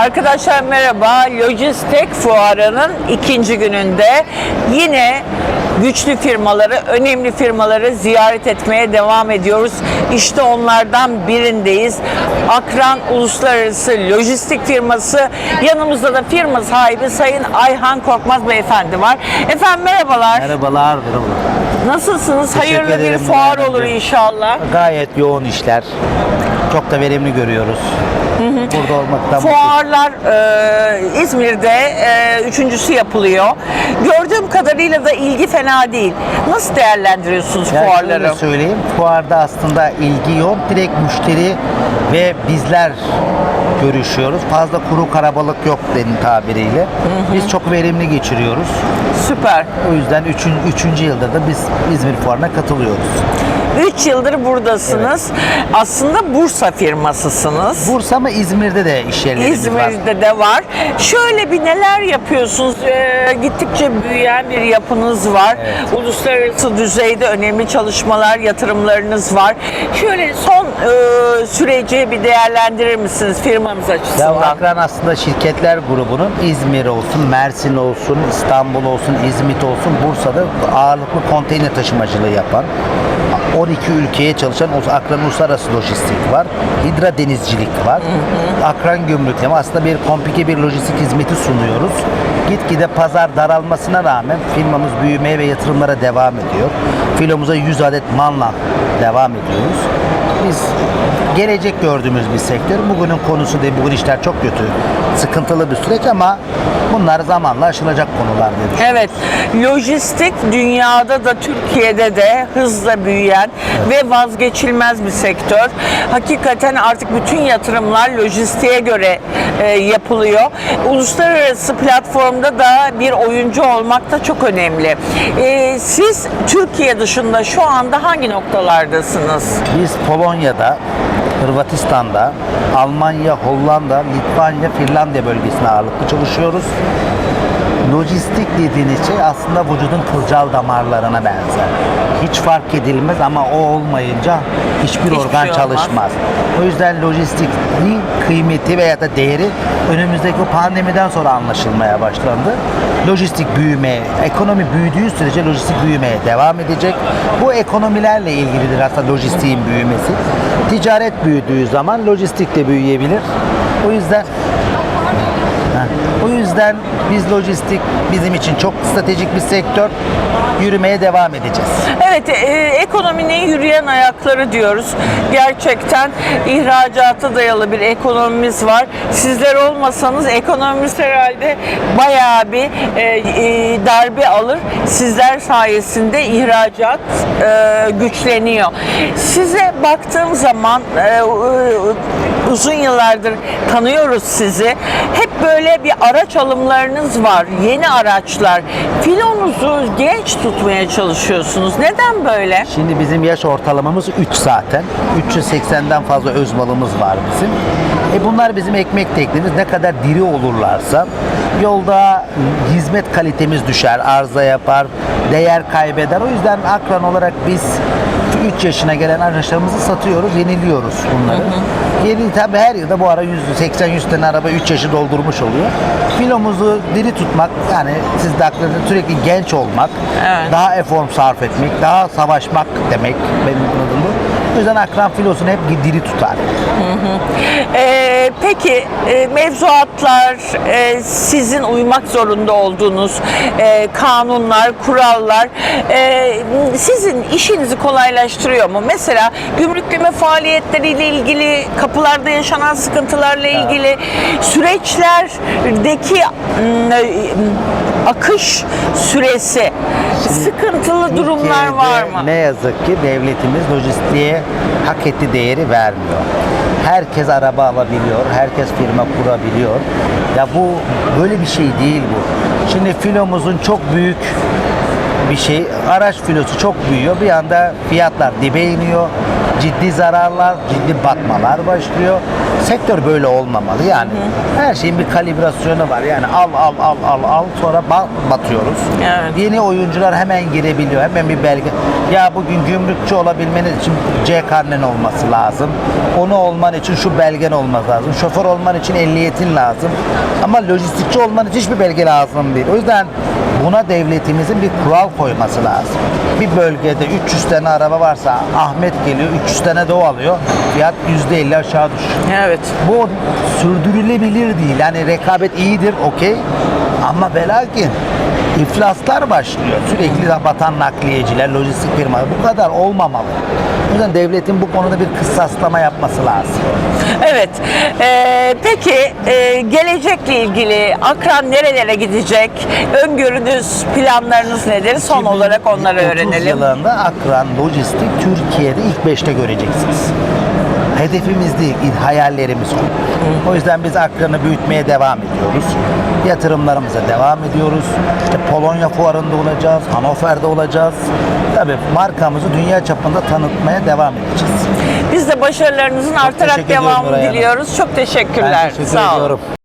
Arkadaşlar merhaba. Lojistik fuarının ikinci gününde yine güçlü firmaları, önemli firmaları ziyaret etmeye devam ediyoruz. İşte onlardan birindeyiz. Akran Uluslararası Lojistik Firması. Yanımızda da firma sahibi Sayın Ayhan Korkmaz Beyefendi var. Efendim merhabalar. Merhabalar, merhabalar. Nasılsınız? Teşekkür Hayırlı bir ederim, fuar olur inşallah. Gayet yoğun işler. Çok da verimli görüyoruz. Burada olmaktan Fuarlar e, İzmir'de e, üçüncüsü yapılıyor. Gördüğüm kadarıyla da ilgi fena değil. Nasıl değerlendiriyorsunuz Yani fuarları? şöyle söyleyeyim, fuarda aslında ilgi yoğun. Direkt müşteri ve bizler görüşüyoruz. Fazla kuru karabalık yok benim tabiriyle. Biz çok verimli geçiriyoruz. Süper. O yüzden üçün, üçüncü yılda da biz İzmir Fuarı'na katılıyoruz. 3 yıldır buradasınız. Aslında Bursa firmasısınız. Bursa mı İzmir'de de iş yerlerimiz var. İzmir'de de var. Şöyle bir neler yapıyorsunuz? Ee, gittikçe büyüyen bir yapınız var. Uluslararası düzeyde önemli çalışmalar, yatırımlarınız var. Şöyle son e, süreci bir değerlendirir misiniz firmanız Ya açısından? Akran aslında şirketler grubunun İzmir olsun, Mersin olsun, İstanbul olsun, İzmit olsun, Bursa'da ağırlıklı konteyner taşımacılığı yapan 12 ülkeye çalışan Akran Uluslararası Lojistik var. Hidra Denizcilik var. Akran Gümrükleme aslında bir komplike bir lojistik hizmeti sunuyoruz. Gitgide pazar daralmasına rağmen firmamız büyümeye ve yatırımlara devam ediyor. Filomuza 100 adet manla devam ediyoruz. Biz gelecek gördüğümüz bir sektör. Bugünün konusu değil. Bugün işler çok kötü. Sıkıntılı bir süreç ama bunlar zamanla aşılacak konular diye düşünüyorum. Evet, lojistik dünyada da Türkiye'de de hızla büyüyen ve vazgeçilmez bir sektör. Hakikaten artık bütün yatırımlar lojistiğe göre e, yapılıyor. Uluslararası platformda da bir oyuncu olmak da çok önemli. E, siz Türkiye dışında şu anda hangi noktalardasınız? Biz Polonya'da, Hırvatistan'da, Almanya, Hollanda, Litvanya, Finlandiya bölgesine ağırlıklı çalışıyoruz. Lojistik dediğiniz şey aslında vücudun kılcal damarlarına benzer. Hiç fark edilmez ama o olmayınca hiçbir Hiçbir organ şey olmaz. çalışmaz. O yüzden lojistik kıymeti veya da değeri önümüzdeki o pandemiden sonra anlaşılmaya başlandı. Lojistik büyümeye, ekonomi büyüdüğü sürece lojistik büyümeye devam edecek. Bu ekonomilerle ilgilidir aslında lojistiğin büyümesi. Ticaret büyüdüğü zaman lojistik de büyüyebilir. O yüzden yüzden biz lojistik bizim için çok stratejik bir sektör. Yürümeye devam edeceğiz. Evet, e, ekonominin yürüyen ayakları diyoruz. Gerçekten ihracata dayalı bir ekonomimiz var. Sizler olmasanız ekonomimiz herhalde bayağı bir e, e, darbe alır. Sizler sayesinde ihracat e, güçleniyor. Size baktığım zaman e, uzun yıllardır tanıyoruz sizi. Hep böyle bir araç alımlarınız var. Yeni araçlar. Filonuzu genç tutmaya çalışıyorsunuz. Neden böyle? Şimdi bizim yaş ortalamamız 3 zaten. 380'den fazla öz malımız var bizim. E bunlar bizim ekmek teknemiz. Ne kadar diri olurlarsa yolda hizmet kalitemiz düşer, arıza yapar, değer kaybeder. O yüzden akran olarak biz 3 yaşına gelen araçlarımızı satıyoruz, yeniliyoruz bunları. Yeni tabi her yılda bu ara 180-100 tane araba 3 yaşı doldurmuş oluyor. Filomuzu diri tutmak yani siz de aklınızda sürekli genç olmak, Evet. daha efor sarf etmek, daha savaşmak demek benim anladığım bu. O yüzden akran filosunu hep diri tutar. Ee, peki e, mevzuatlar, e, sizin uymak zorunda olduğunuz e, kanunlar, kurallar e, sizin işinizi kolaylaştırıyor mu? Mesela gümrükleme faaliyetleriyle ilgili, kapılarda yaşanan sıkıntılarla ilgili süreçlerdeki e, akış süresi sıkıntılı durumlar var mı? Ne yazık ki devletimiz lojistiğe hak ettiği değeri vermiyor. Herkes araba alabiliyor, herkes firma kurabiliyor. Ya bu böyle bir şey değil bu. Şimdi filomuzun çok büyük bir şey. Araç filosu çok büyüyor. Bir anda fiyatlar dibe iniyor. ciddi zararlar, ciddi batmalar başlıyor. Sektör böyle olmamalı yani. Her şeyin bir kalibrasyonu var. Yani al al al al al sonra ba- batıyoruz. Evet. Yeni oyuncular hemen girebiliyor. Hemen bir belge. Ya bugün gümrükçü olabilmeniz için C karnen olması lazım. Onu olman için şu belgen olması lazım. Şoför olman için ehliyetin lazım. Ama lojistikçi olman için hiçbir belge lazım değil. O yüzden buna devletimizin bir kural koyması lazım. Bir bölgede 300 tane araba varsa Ahmet geliyor 300 tane de o alıyor. Fiyat %50 aşağı düşüyor. Evet. Bu sürdürülebilir değil. Yani rekabet iyidir, okey. Ama ve lakin iflaslar başlıyor. Sürekli batan nakliyeciler, lojistik firmalar bu kadar olmamalı. O yüzden devletin bu konuda bir kısaslama yapması lazım. Evet. Ee, peki e, gelecekle ilgili Akran nerelere gidecek? Öngörünüz, planlarınız nedir? Son olarak onları 2030 öğrenelim. yılında Akran Lojistik Türkiye'de ilk beşte göreceksiniz. Hedefimiz değil, hayallerimiz o. O yüzden biz Akran'ı büyütmeye devam ediyoruz. Yatırımlarımıza devam ediyoruz. İşte Polonya fuarında olacağız, Hannover'de olacağız. Tabii markamızı dünya çapında tanıtmaya devam edeceğiz. Biz de başarılarınızın artarak teşekkür ediyorum devamını Nuray Hanım. diliyoruz. Çok teşekkürler. Ben teşekkür Sağ olun. ediyorum.